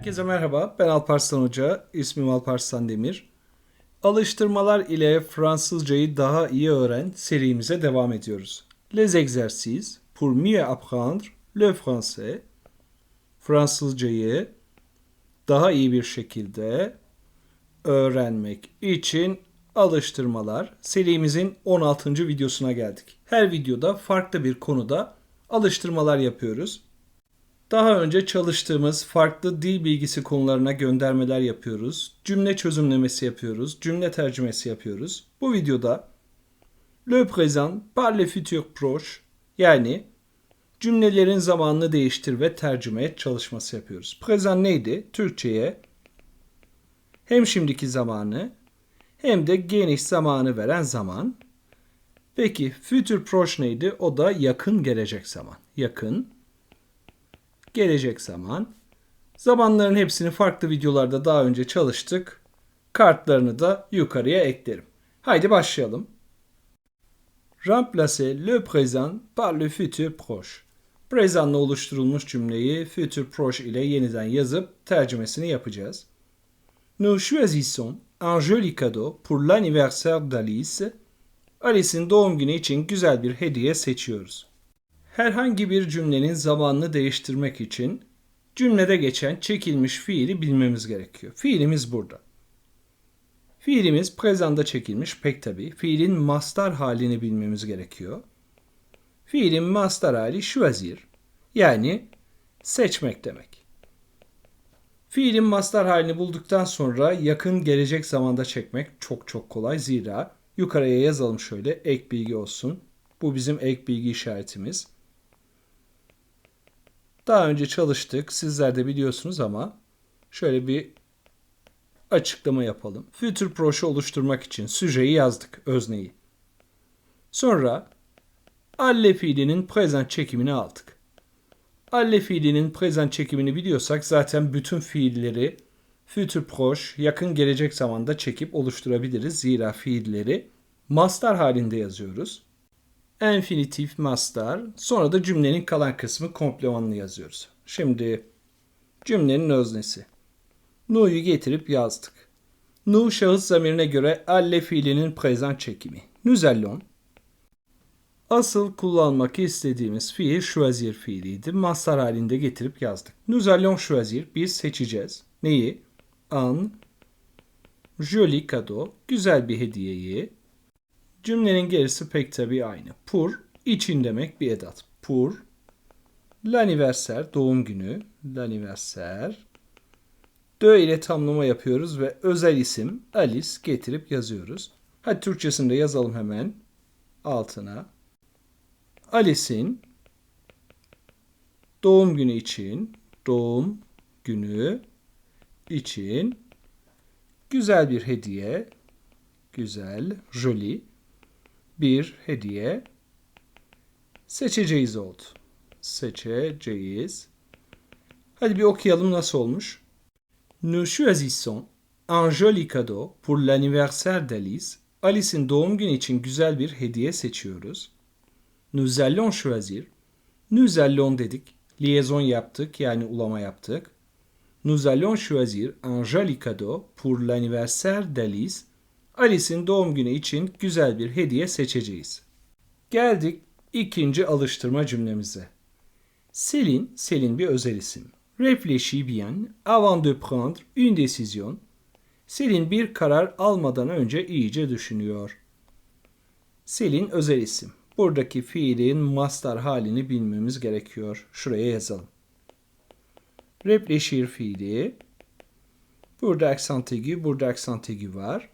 Herkese merhaba. Ben Alparslan Hoca. İsmim Alparslan Demir. Alıştırmalar ile Fransızcayı daha iyi öğren serimize devam ediyoruz. Les exercices pour mieux apprendre le français. Fransızcayı daha iyi bir şekilde öğrenmek için alıştırmalar serimizin 16. videosuna geldik. Her videoda farklı bir konuda alıştırmalar yapıyoruz. Daha önce çalıştığımız farklı dil bilgisi konularına göndermeler yapıyoruz. Cümle çözümlemesi yapıyoruz. Cümle tercümesi yapıyoruz. Bu videoda le présent par le futur proche yani cümlelerin zamanını değiştir ve tercüme et çalışması yapıyoruz. Présent neydi? Türkçe'ye hem şimdiki zamanı hem de geniş zamanı veren zaman. Peki future proche neydi? O da yakın gelecek zaman. Yakın gelecek zaman. Zamanların hepsini farklı videolarda daha önce çalıştık. Kartlarını da yukarıya eklerim. Haydi başlayalım. Remplacer le présent par le futur proche. Présent'la oluşturulmuş cümleyi futur proche ile yeniden yazıp tercümesini yapacağız. Nous choisissons un joli cadeau pour l'anniversaire d'Alice. Alice'in doğum günü için güzel bir hediye seçiyoruz. Herhangi bir cümlenin zamanını değiştirmek için cümlede geçen çekilmiş fiili bilmemiz gerekiyor. Fiilimiz burada. Fiilimiz prezanda çekilmiş pek tabi. Fiilin mastar halini bilmemiz gerekiyor. Fiilin mastar hali choisir yani seçmek demek. Fiilin mastar halini bulduktan sonra yakın gelecek zamanda çekmek çok çok kolay. Zira yukarıya yazalım şöyle ek bilgi olsun. Bu bizim ek bilgi işaretimiz. Daha önce çalıştık. Sizler de biliyorsunuz ama şöyle bir açıklama yapalım. Future proje oluşturmak için süjeyi yazdık, özneyi. Sonra alle fiilinin present çekimini aldık. Alle fiilinin present çekimini biliyorsak zaten bütün fiilleri future proje yakın gelecek zamanda çekip oluşturabiliriz. Zira fiilleri master halinde yazıyoruz infinitif mastar. Sonra da cümlenin kalan kısmı komplemanını yazıyoruz. Şimdi cümlenin öznesi. Nu'yu getirip yazdık. Nu şahıs zamirine göre alle fiilinin present çekimi. Nous allons. Asıl kullanmak istediğimiz fiil choisir fiiliydi. Mastar halinde getirip yazdık. Allons choisir. Biz seçeceğiz. Neyi? Un joli cadeau. Güzel bir hediyeyi. Cümlenin gerisi pek tabii aynı. Pour, için demek bir edat. Pour, l'anniversaire, doğum günü, l'anniversaire. De ile tamlama yapıyoruz ve özel isim Alice getirip yazıyoruz. Hadi Türkçesini de yazalım hemen altına. Alice'in doğum günü için, doğum günü için güzel bir hediye, güzel, joli bir hediye seçeceğiz oldu. Seçeceğiz. Hadi bir okuyalım nasıl olmuş. Nous choisissons un joli cadeau pour l'anniversaire d'Alice. Alice'in doğum günü için güzel bir hediye seçiyoruz. Nous allons choisir. Nous allons dedik. Liaison yaptık yani ulama yaptık. Nous allons choisir un joli cadeau pour l'anniversaire d'Alice Alice'in doğum günü için güzel bir hediye seçeceğiz. Geldik ikinci alıştırma cümlemize. Selin, Selin bir özel isim. Réfléchis bien avant de prendre une décision. Selin bir karar almadan önce iyice düşünüyor. Selin özel isim. Buradaki fiilin mastar halini bilmemiz gerekiyor. Şuraya yazalım. Réfléchir fiili. Burada aksan egi, burada aksan egi var.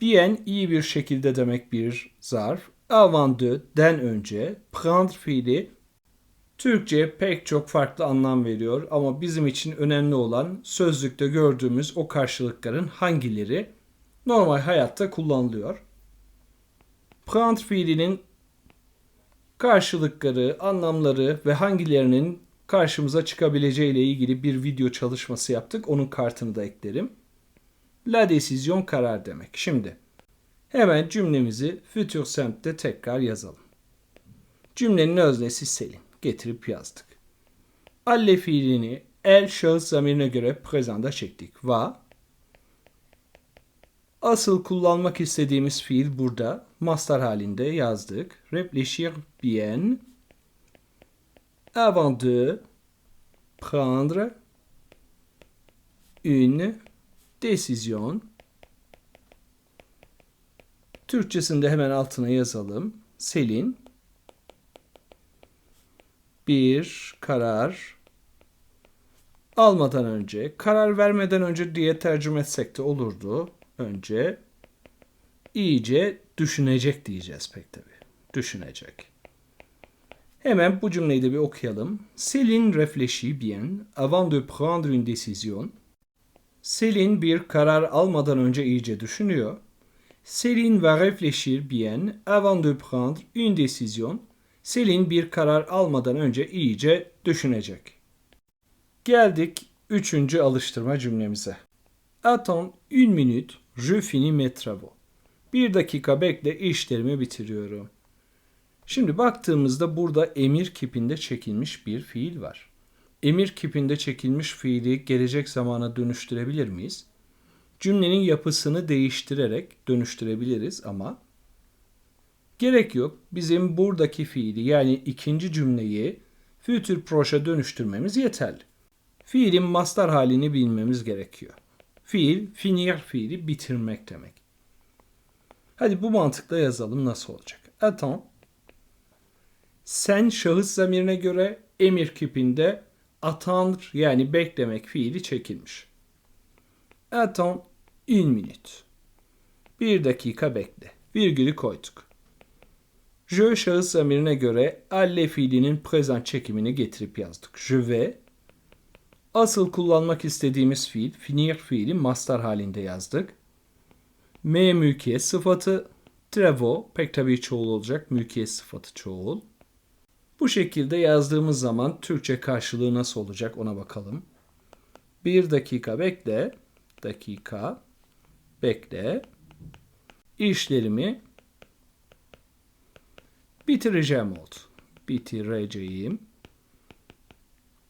Bien iyi bir şekilde demek bir zarf. Avant de den önce. Prendre fiili Türkçe pek çok farklı anlam veriyor ama bizim için önemli olan sözlükte gördüğümüz o karşılıkların hangileri normal hayatta kullanılıyor. Prendre fiilinin karşılıkları, anlamları ve hangilerinin karşımıza çıkabileceği ile ilgili bir video çalışması yaptık. Onun kartını da eklerim. La desizyon karar demek. Şimdi hemen cümlemizi future simple'de tekrar yazalım. Cümlenin öznesi Selin. Getirip yazdık. Alle fiilini El şahıs zamirine göre présent'a çektik. Va. Asıl kullanmak istediğimiz fiil burada. Master halinde yazdık. Réfléchir bien. Avant de prendre une décision. Türkçesinde hemen altına yazalım. Selin bir karar almadan önce, karar vermeden önce diye tercüme etsek de olurdu. Önce iyice düşünecek diyeceğiz pek tabi. Düşünecek. Hemen bu cümleyi de bir okuyalım. Céline réfléchit bien avant de prendre une décision. Selin bir karar almadan önce iyice düşünüyor. Céline va réfléchir bien avant de prendre une décision. Selin bir karar almadan önce iyice düşünecek. Geldik üçüncü alıştırma cümlemize. Attends une minute, je finis mes travaux. Bir dakika bekle, işlerimi bitiriyorum. Şimdi baktığımızda burada emir kipinde çekilmiş bir fiil var. Emir kipinde çekilmiş fiili gelecek zamana dönüştürebilir miyiz? Cümlenin yapısını değiştirerek dönüştürebiliriz ama gerek yok. Bizim buradaki fiili yani ikinci cümleyi future proje dönüştürmemiz yeterli. Fiilin master halini bilmemiz gerekiyor. Fiil, finir fiili bitirmek demek. Hadi bu mantıkla yazalım nasıl olacak. Attends. Sen şahıs zamirine göre emir kipinde attendre yani beklemek fiili çekilmiş. Attends une minute. Bir dakika bekle. Virgülü koyduk. Je şahıs zamirine göre alle fiilinin present çekimini getirip yazdık. Je vais. Asıl kullanmak istediğimiz fiil, finir fiili master halinde yazdık. Me mülkiyet sıfatı, trevo pek tabii çoğul olacak, mülkiyet sıfatı çoğul. Bu şekilde yazdığımız zaman Türkçe karşılığı nasıl olacak ona bakalım. Bir dakika bekle, dakika, bekle. İşlerimi bitireceğim oldu. Bitireceğim.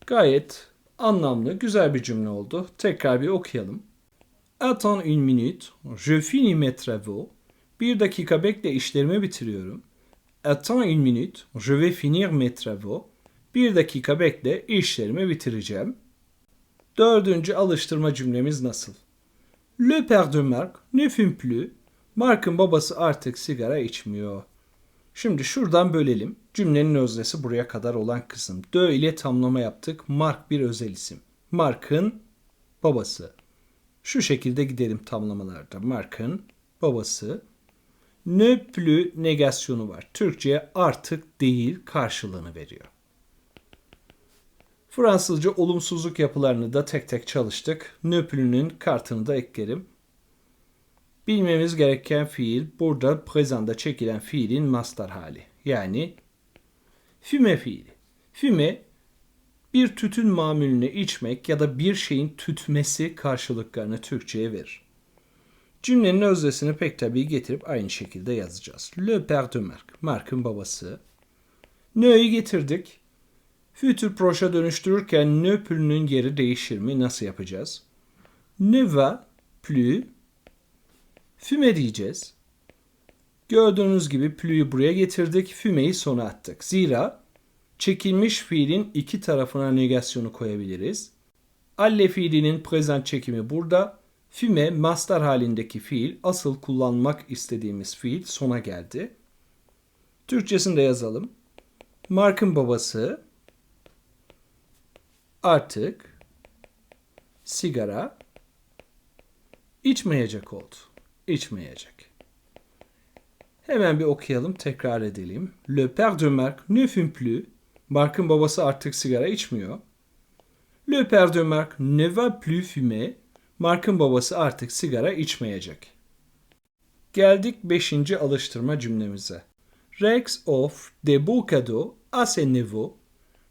Gayet anlamlı, güzel bir cümle oldu. Tekrar bir okuyalım. Attends une minute, je finis mes travaux. Bir dakika bekle işlerimi bitiriyorum. Attends une minute, je vais finir mes travaux. Bir dakika bekle işlerimi bitireceğim. Dördüncü alıştırma cümlemiz nasıl? Le père de Marc ne fume plus. Mark'ın babası artık sigara içmiyor. Şimdi şuradan bölelim. Cümlenin öznesi buraya kadar olan kısım. De ile tamlama yaptık. Mark bir özel isim. Mark'ın babası. Şu şekilde gidelim tamlamalarda. Mark'ın babası. Ne plus negasyonu var. Türkçe'ye artık değil karşılığını veriyor. Fransızca olumsuzluk yapılarını da tek tek çalıştık. Ne plus'nün kartını da eklerim. Bilmemiz gereken fiil burada present'da çekilen fiilin master hali. Yani füme fiili. Füme bir tütün mamülünü içmek ya da bir şeyin tütmesi karşılıklarını Türkçe'ye verir. Cümlenin öznesini pek tabii getirip aynı şekilde yazacağız. Le père de Marc, Mark'ın babası. Ne'yi getirdik. Future proje dönüştürürken ne pülünün yeri değişir mi? Nasıl yapacağız? Ne va plus füme diyeceğiz. Gördüğünüz gibi plü'yü buraya getirdik, fümeyi sona attık. Zira çekilmiş fiilin iki tarafına negasyonu koyabiliriz. Alle fiilinin present çekimi burada. Füme master halindeki fiil asıl kullanmak istediğimiz fiil sona geldi. Türkçesini de yazalım. Mark'ın babası artık sigara içmeyecek oldu. İçmeyecek. Hemen bir okuyalım, tekrar edelim. Le père de Marc ne fume plus. Mark'ın babası artık sigara içmiyor. Le père de Marc ne va plus fumer. Mark'ın babası artık sigara içmeyecek. Geldik 5. alıştırma cümlemize. Rex of de beaux cadeaux à ses.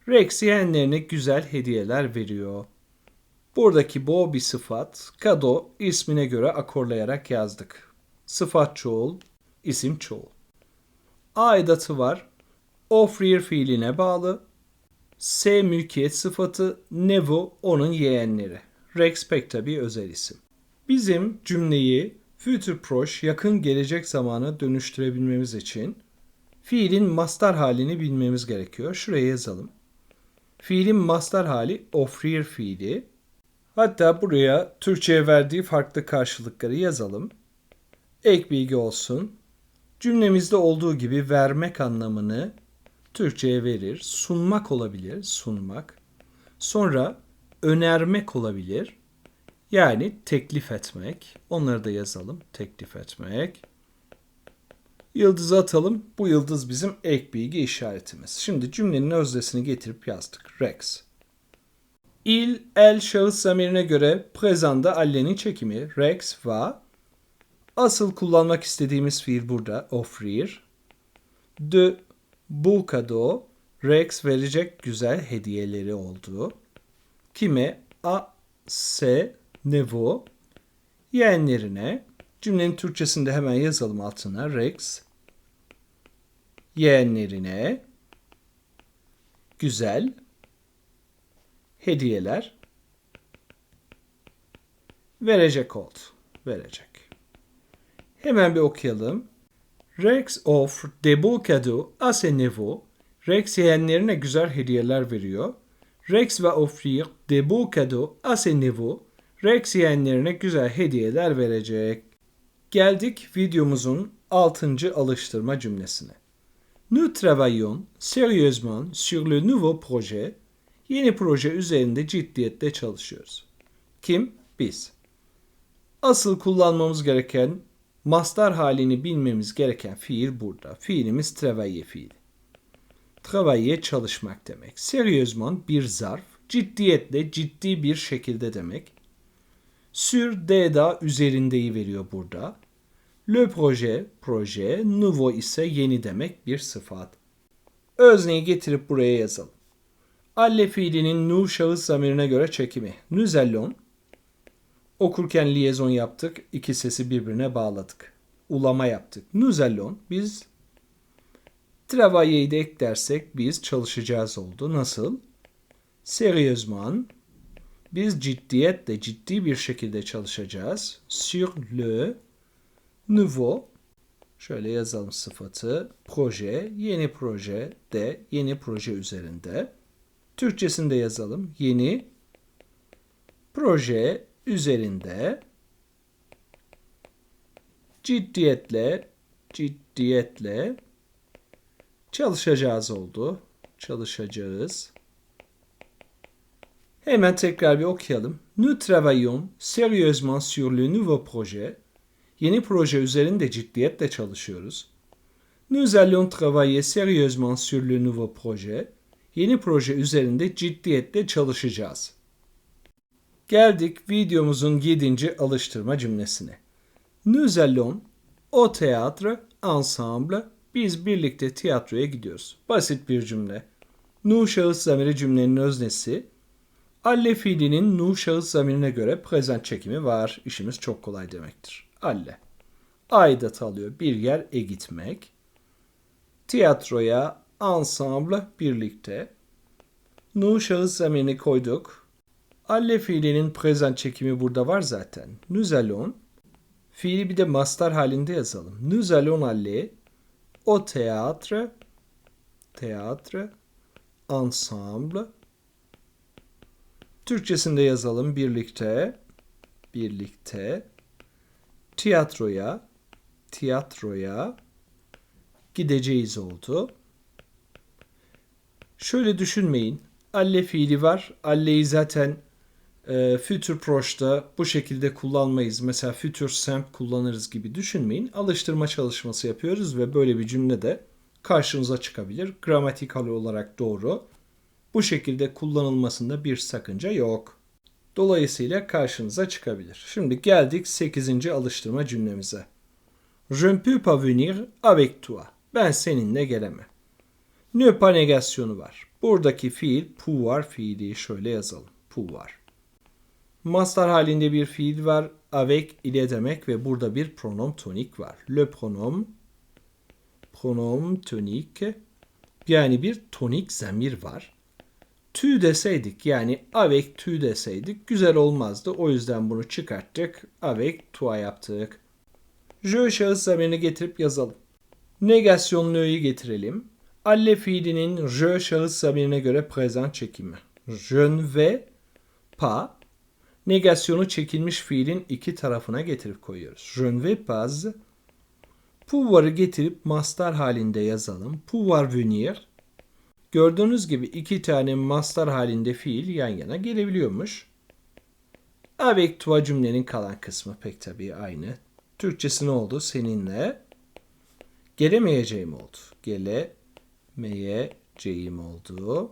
Rex yeğenlerine güzel hediyeler veriyor. Buradaki beau bir sıfat, kado ismine göre akorlayarak yazdık. Sıfat çoğul, isim çoğul. A edatı var. Offrir fiiline bağlı. S mülkiyet sıfatı, nevo onun yeğenleri. Rex pek tabi özel isim. Bizim cümleyi future proş yakın gelecek zamana dönüştürebilmemiz için fiilin master halini bilmemiz gerekiyor. Şuraya yazalım. Fiilin master hali offrir fiili. Hatta buraya Türkçe'ye verdiği farklı karşılıkları yazalım. Ek bilgi olsun. Cümlemizde olduğu gibi vermek anlamını Türkçe'ye verir. Sunmak olabilir, sunmak. Sonra önermek olabilir. Yani teklif etmek. Onları da yazalım. Teklif etmek. Yıldızı atalım. Bu yıldız bizim ek bilgi işaretimiz. Şimdi cümlenin öznesini getirip yazdık. Rex. Il, el şahıs zamirine göre prezanda allenin çekimi. Rex va. Asıl kullanmak istediğimiz fiil burada. Offrir. De bu kado. Rex verecek güzel hediyeleri oldu. Kime? A, se, nevo. Yeğenlerine. Cümlenin Türkçesinde hemen yazalım altına. Rex yeğenlerine güzel hediyeler verecek oldu. Verecek. Hemen bir okuyalım. Rex offre de cadeaux à ses neveux. Rex yeğenlerine güzel hediyeler veriyor. Rex va offrir de beaux cadeaux à ses neveux. Rex yeğenlerine güzel hediyeler verecek. Geldik videomuzun 6. alıştırma cümlesine. Nous travaillons sérieusement sur le nouveau projet. Yeni proje üzerinde ciddiyetle çalışıyoruz. Kim? Biz. Asıl kullanmamız gereken mastar halini bilmemiz gereken fiil burada. Fiilimiz travailler fiili. Travailler çalışmak demek. Sérieusement bir zarf. Ciddiyetle, ciddi bir şekilde demek. Sur d'da üzerindeyi veriyor burada. Le projet, proje, nouveau ise yeni demek bir sıfat. Özneyi getirip buraya yazalım. Alle fiilinin nu şahıs zamirine göre çekimi. Nous allons. Okurken liyezon yaptık. iki sesi birbirine bağladık. Ulama yaptık. Nous allons. Biz travailler'i de eklersek biz çalışacağız oldu. Nasıl? Sérieusement. Biz ciddiyetle ciddi bir şekilde çalışacağız. Sur le nouveau şöyle yazalım sıfatı proje yeni proje de yeni proje üzerinde Türkçesini de yazalım yeni proje üzerinde ciddiyetle ciddiyetle çalışacağız oldu çalışacağız Hemen tekrar bir okuyalım. Nous travaillons sérieusement sur le nouveau projet Yeni proje üzerinde ciddiyetle çalışıyoruz. Nous allons travailler sérieusement sur le nouveau projet. Yeni proje üzerinde ciddiyetle çalışacağız. Geldik videomuzun 7. alıştırma cümlesine. Nous allons au théâtre ensemble. Biz birlikte tiyatroya gidiyoruz. Basit bir cümle. Nu şahıs zamiri cümlenin öznesi. Alle fiilinin nu şahıs zamirine göre present çekimi var. İşimiz çok kolay demektir alle. Aidat alıyor. Bir yer e gitmek. Tiyatroya ensemble birlikte. Nu şahıs zamirini koyduk. Alle fiilinin present çekimi burada var zaten. Allons. Fiili bir de mastar halinde yazalım. Nous allons aller au théâtre. Théâtre. Ensemble. Türkçesinde yazalım birlikte. Birlikte tiyatroya tiyatroya gideceğiz oldu. Şöyle düşünmeyin. Alle fiili var. Alle'yi zaten e, future proş'ta bu şekilde kullanmayız. Mesela future simple kullanırız gibi düşünmeyin. Alıştırma çalışması yapıyoruz ve böyle bir cümle de karşınıza çıkabilir. Gramatikal olarak doğru. Bu şekilde kullanılmasında bir sakınca yok. Dolayısıyla karşınıza çıkabilir. Şimdi geldik 8. alıştırma cümlemize. Je ne peux pas venir avec toi. Ben seninle gelemem. Ne pas negasyonu var. Buradaki fiil pouvoir fiili şöyle yazalım. Pouvoir. Mastar halinde bir fiil var. Avec ile demek ve burada bir pronom tonik var. Le pronom pronom tonik yani bir tonik zamir var. tu deseydik yani avec tu deseydik güzel olmazdı. O yüzden bunu çıkarttık. Avec toi yaptık. Je şahıs zamirini getirip yazalım. Negasyonlu öğeyi getirelim. Alle fiilinin je şahıs zamirine göre present çekimi. Je ne vais pas negasyonu çekilmiş fiilin iki tarafına getirip koyuyoruz. Je ne vais pas pouvoir'ı getirip mastar halinde yazalım. Pouvoir venir Gördüğünüz gibi iki tane mastar halinde fiil yan yana gelebiliyormuş. Avec toi cümlenin kalan kısmı pek tabii aynı. Türkçesi ne oldu? Seninle gelemeyeceğim oldu. Gelemeyeceğim oldu.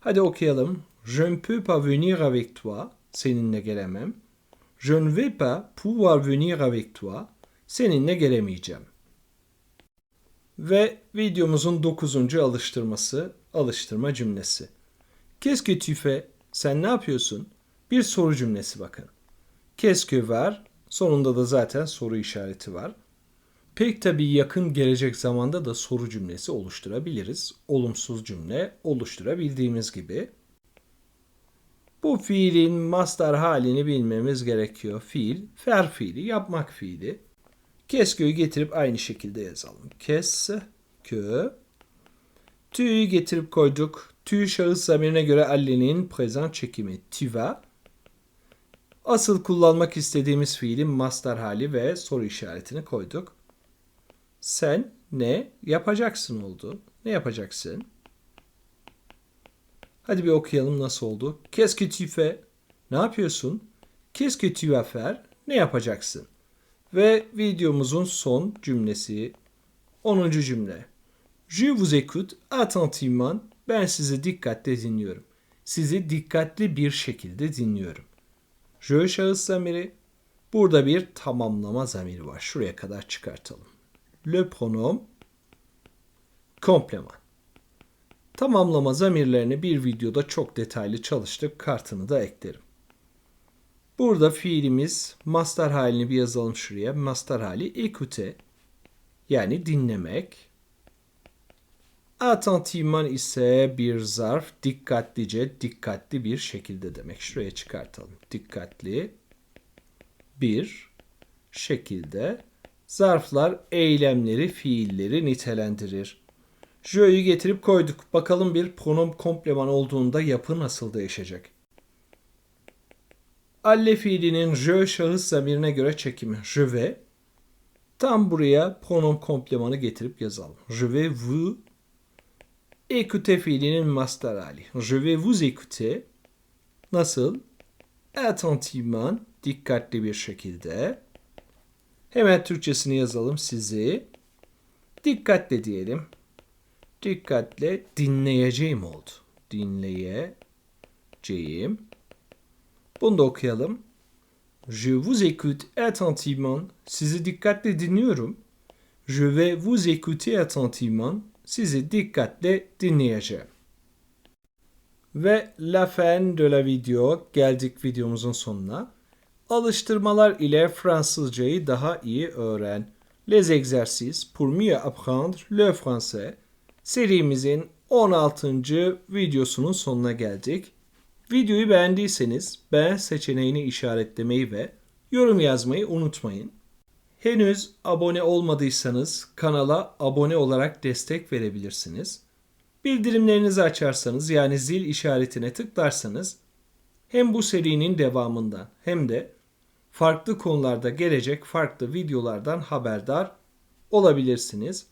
Hadi okuyalım. Je ne peux pas venir avec toi. Seninle gelemem. Je ne vais pas pouvoir venir avec toi. Seninle gelemeyeceğim. Ve videomuzun dokuzuncu alıştırması, alıştırma cümlesi. Tu fais? Sen ne yapıyorsun? Bir soru cümlesi bakın. Que var? Sonunda da zaten soru işareti var. Pek tabii yakın gelecek zamanda da soru cümlesi oluşturabiliriz. Olumsuz cümle oluşturabildiğimiz gibi. Bu fiilin master halini bilmemiz gerekiyor. Fiil, fer fiili, yapmak fiili. Keskö'yü getirip aynı şekilde yazalım. Kes, kö. Tü'yü getirip koyduk. Tü şahıs zamirine göre Ali'nin present çekimi. Tu vas. Asıl kullanmak istediğimiz fiilin master hali ve soru işaretini koyduk. Sen ne yapacaksın oldu. Ne yapacaksın? Hadi bir okuyalım nasıl oldu. Qu'est-ce que tu fais? Ne yapıyorsun? Qu'est-ce que tu vas faire? Ne yapacaksın? Ve videomuzun son cümlesi 10. cümle. Je vous écoute attentivement. Ben sizi dikkatle dinliyorum. Sizi dikkatli bir şekilde dinliyorum. Je şahıs zamiri. Burada bir tamamlama zamiri var. Şuraya kadar çıkartalım. Le pronom kompleman. Tamamlama zamirlerini bir videoda çok detaylı çalıştık. Kartını da eklerim. Burada fiilimiz master halini bir yazalım şuraya. Master hali écouter yani dinlemek. Attentivement ise bir zarf dikkatlice, dikkatli bir şekilde demek. Şuraya çıkartalım. Dikkatli bir şekilde zarflar eylemleri, fiilleri nitelendirir. Jö'yü getirip koyduk. Bakalım bir pronom kompleman olduğunda yapı nasıl değişecek? Alle fiilinin je şahıs zamirine göre çekimi. Je vais. Tam buraya pronom komplemanı getirip yazalım. Je vais vous écouter fiilinin master hali. Je vais vous écouter. Nasıl? Attentivement, dikkatli bir şekilde. Hemen Türkçesini yazalım sizi. Dikkatle diyelim. Dikkatle dinleyeceğim oldu. Dinleyeceğim. Bunu da okuyalım. Je vous écoute attentivement. Sizi dikkatle dinliyorum. Je vais vous écouter attentivement. Sizi dikkatle dinleyeceğim. Ve la fin de la video. Geldik videomuzun sonuna. Alıştırmalar ile Fransızcayı daha iyi öğren. Les exercices pour mieux apprendre le français. Serimizin 16. videosunun sonuna geldik. Videoyu beğendiyseniz beğen seçeneğini işaretlemeyi ve yorum yazmayı unutmayın. Henüz abone olmadıysanız kanala abone olarak destek verebilirsiniz. Bildirimlerinizi açarsanız yani zil işaretine tıklarsanız hem bu serinin devamından hem de farklı konularda gelecek farklı videolardan haberdar olabilirsiniz.